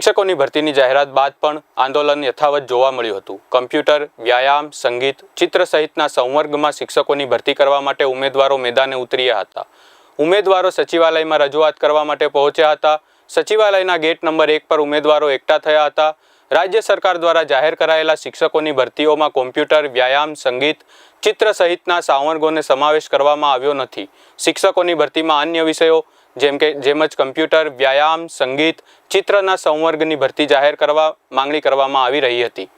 શિક્ષકોની ભરતીની જાહેરાત બાદ પણ આંદોલન યથાવત જોવા મળ્યું હતું. કમ્પ્યુટર, વ્યાયામ, સંગીત, ચિત્ર સહિતના સંવર્ગમાં શિક્ષકોની ભરતી કરવા માટે ઉમેદવારો મેદાને ઉતર્યા હતા. ઉમેદવારો સચિવાલયમાં રજૂઆત કરવા માટે પહોંચ્યા હતા. સચિવાલયના ગેટ નંબર એક પર ઉમેદવારો એકઠા થયા હતા. રાજ્ય સરકાર દ્વારા જાહેર કરાયેલા શિક્ષકોની ભરતીઓમાં કોમ્પ્યુટર, વ્યાયામ, સંગીત, ચિત્ર સહિતના સાવર્ગોને સમાવેશ કરવામાં આવ્યો નથી. શિક્ષકોની ભરતીમાં અન્ય વિષયો જેમ કે, જેમ જ કમ્પ્યુટર, વ્યાયામ, સંગીત, ચિત્રના સંવર્ગની ભરતી જાહેર કરવા, માંગણી કરવામાં આવી રહી હતી.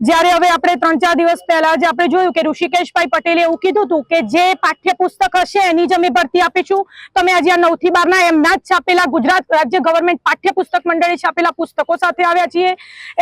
જ્યારે હવે આપણે ત્રણ ચાર દિવસ પહેલા જ આપણે જોયું કે ઋષિકેશભાઈ પટેલે એવું કીધું હતું કે જે પાઠ્યપુસ્તક હશે એની જ અમે ભરતી આપીશું. તમે આજે આ નવથી બાર ના એમના જ છાપેલા ગુજરાત રાજ્ય ગવર્મેન્ટ પાઠ્યપુસ્તક મંડળે છાપેલા પુસ્તકો સાથે આવ્યા છીએ.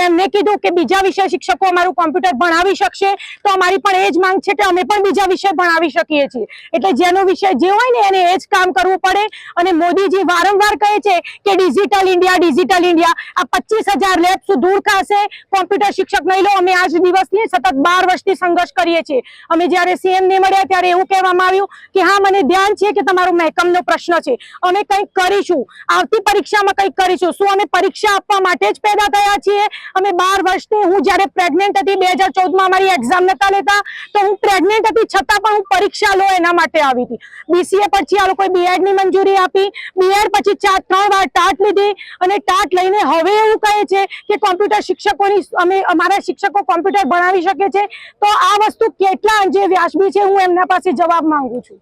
એમને કીધું કે બીજા વિષય શિક્ષકો અમારું કોમ્પ્યુટર ભણાવી શકશે, તો અમારી પણ એ જ માંગ છે કે અમે પણ બીજા વિષય ભણાવી શકીએ છીએ. એટલે જેનો વિષય જે હોય ને એને એ જ કામ કરવું પડે. અને મોદીજી વારંવાર કહે છે કે ડિજિટલ ઇન્ડિયા ડિજિટલ ઇન્ડિયા આ પચીસ હજાર લેબ દૂર ખાશે. કોમ્પ્યુટર શિક્ષક નહીં લો અમે આજ દિવસની સતત બાર વર્ષથી સંઘર્ષ કરીએ છીએ. અમે જ્યારે સીએમ ને મળ્યા ત્યારે એવું કહેવામાં આવ્યું કે હા, મને ધ્યાન છે કે તમારો મહેકમનો પ્રશ્ન છે. અમે કંઈક કરીશું. આવતી પરીક્ષામાં કંઈક કરીશું. શું અમે પરીક્ષા આપવા માટે જ પેદા થયા છીએ? અમે બાર વર્ષથી હું જ્યારે પ્રેગ્નેન્ટ હતી, બે હજાર ચૌદમાં અમારી એક્ઝામ નતા લેતા, તો હું પ્રેગ્નેન્ટ હતી છતાં પણ હું પરીક્ષા લો એના માટે આવી હતી. બીસીએ પછી આ લોકોએ બીએડની મંજૂરી આપી. બીએડ પછી ચાર ત્રણ વાર ટાટ લીધી અને ટાટ લઈને હવે એવું કહે છે કે કોમ્પ્યુટર શિક્ષકોની અમે અમારા શિક્ષકો કોમ્પ્યુટર ભણાવી શકે છે? તો આ વસ્તુ કેટલા અંજે વ્યાજબી છે? હું એમના પાસે જવાબ માંગુ છું.